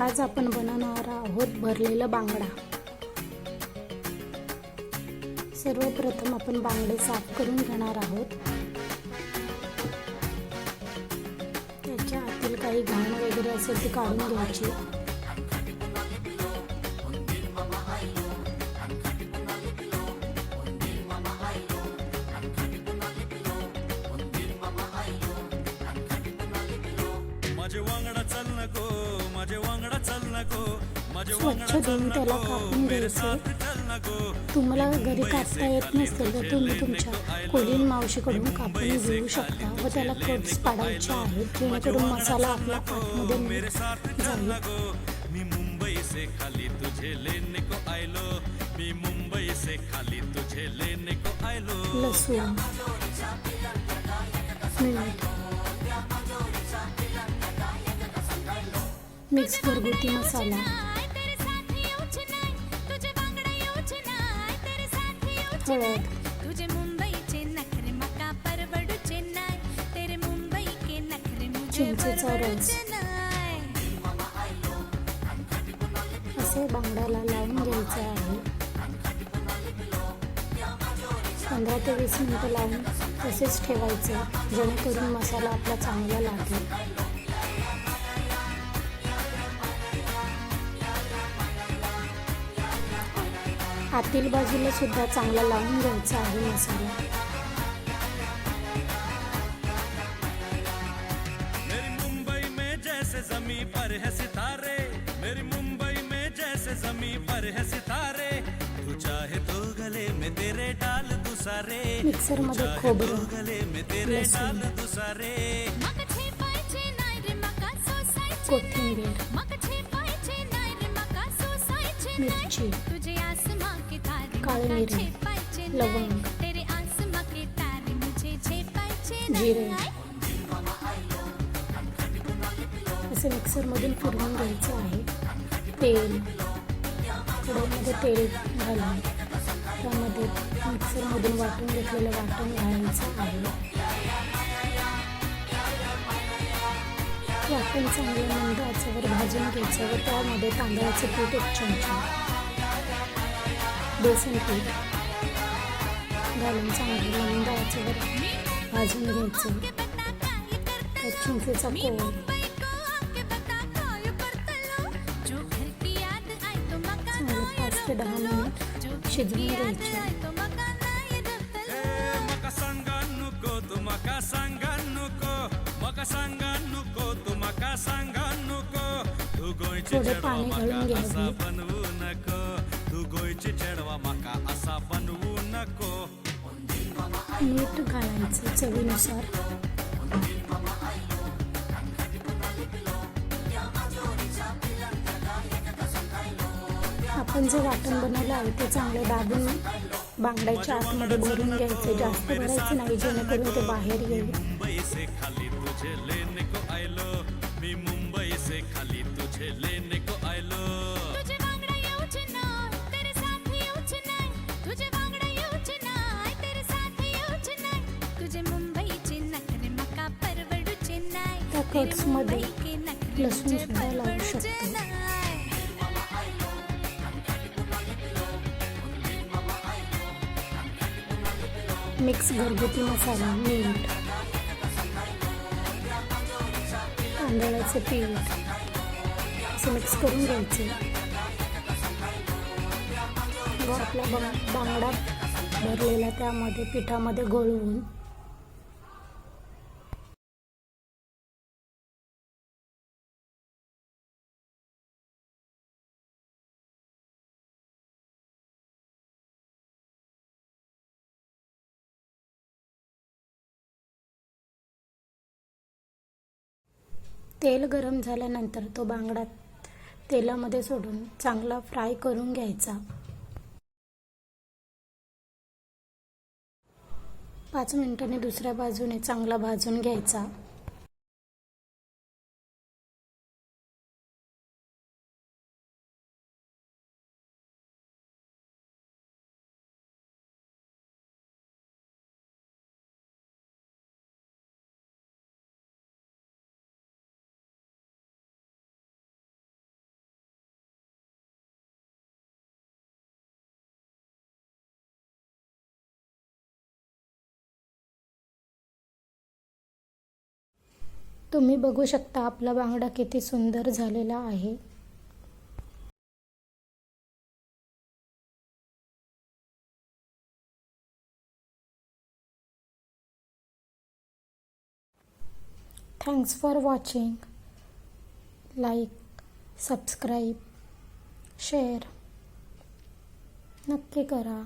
आज आपण बनवणार आहोत भरलेला बांगडा. सर्वप्रथम आपण बांगडे साफ करून घेणार आहोत. त्याच्या आतील काही घाण वगैरे असेल ती काढून घ्यायची. स्वच्छ धुवून त्याला कापून नको तुम्हाला घरी कापता येत नसेल तर तुम्ही तुमच्या कोलीन मावशीकडून कापून घेऊ शकता व त्याला कट्स पाडायचे आहेत जेणेकरून मसाला आपल्या आतमध्ये जाईल. से खाली तुझे लेने को आयलो. मी मुंबई से खाली तुझे लेने को आयलो. लसूण. मीठ मिक्स घरगुती मसाला. तुझे मुंबईचे नखरे मका परवडू चेन्नई. तेरे मुंबई के नखरे मुझे चिंचेचा परवडू रस. चेन्नई. असे बांगड्याला लावून घ्यायचे आहे. पंधरा ते वीस मिनिटं लावून तसेच ठेवायचं जेणेकरून मसाला आपला चांगला लागेल. आतील बाजूला सुद्धा चांगला लावून घ्यायचा आहे मसाला. मेरी मुंबई में जैसे जमी पर है सितारे। मेरी मुंबई में जैसे जमी पर है सितारे। तू चाहे तो गले में तेरे डाल दू सारे मिक्सरमध्ये खोबरं गले में तेरे डाल दू सारे कोथिंबीर. मिरची तुझे आसमां के तारे काळी मका मिरी, लवंग, नाही. तेरे आसमां के तारे मुझे छेपायचे जिरे. असे मिक्सरमधून फिरवून घ्यायचं आहे. तेल. कढईमध्ये तेल घालून त्यामध्ये मिक्सरमधून वाटून घेतलेलं वाटण घालायचं आहे. वाटण चांगलं मंद आचेवर भाजून घ्यायचं व त्यामध्ये तांदळाचं पीठ एक चमचा. बेसन पीठ. घालून चांगलं मंद आचेवर भाजून घ्यायचं. एक चिंचेचा पोळ मुंबई को आके बता काय करतलो जो मका चांगलं पाच ते दहा मिनिट शिजवून घ्यायचे थोडं चढवा पाणी घालून मका घ्यावे. असा बनवू नको. तू गोयची चढवा मका असा बनवू नको. मीठ घालायचं चवीनुसार. आपण जे वाटण बनवलं आहे ते चांगलं दाबून बांगड्याच्या आतमध्ये भरून घ्यायचे. जास्त भरायचं नाही जेणेकरून ते बाहेर येईल. तुझे लेने को आयलो तुझे बांगडा येऊच नाही तेरे साथ येऊच नाही तुझे बांगडा येऊच नाही तेरे साथ येऊच नाही तुझे मुंबईचे नखरे मका परवडूचे नाही त्या तेरे कट्समध्ये मुंबई के नखरे लसूण सुद्धा लावू शकतो. मिक्स घरगुती मसाला मीठ तांदळाचं पीठ. असं मिक्स करून घ्यायचं. व आपला बंग बांगडा भरलेला त्यामध्ये पिठामध्ये घोळवून तेल गरम झाल्यानंतर तो बांगडा तेलामध्ये सोडून चांगला फ्राय करून घ्यायचा. पाच मिनिटांनी दुसऱ्या बाजूने चांगला भाजून घ्यायचा. तुम्ही बघू शकता आपला बांगडा किती सुंदर झालेला आहे. Thanks for watching like subscribe share नक्की करा.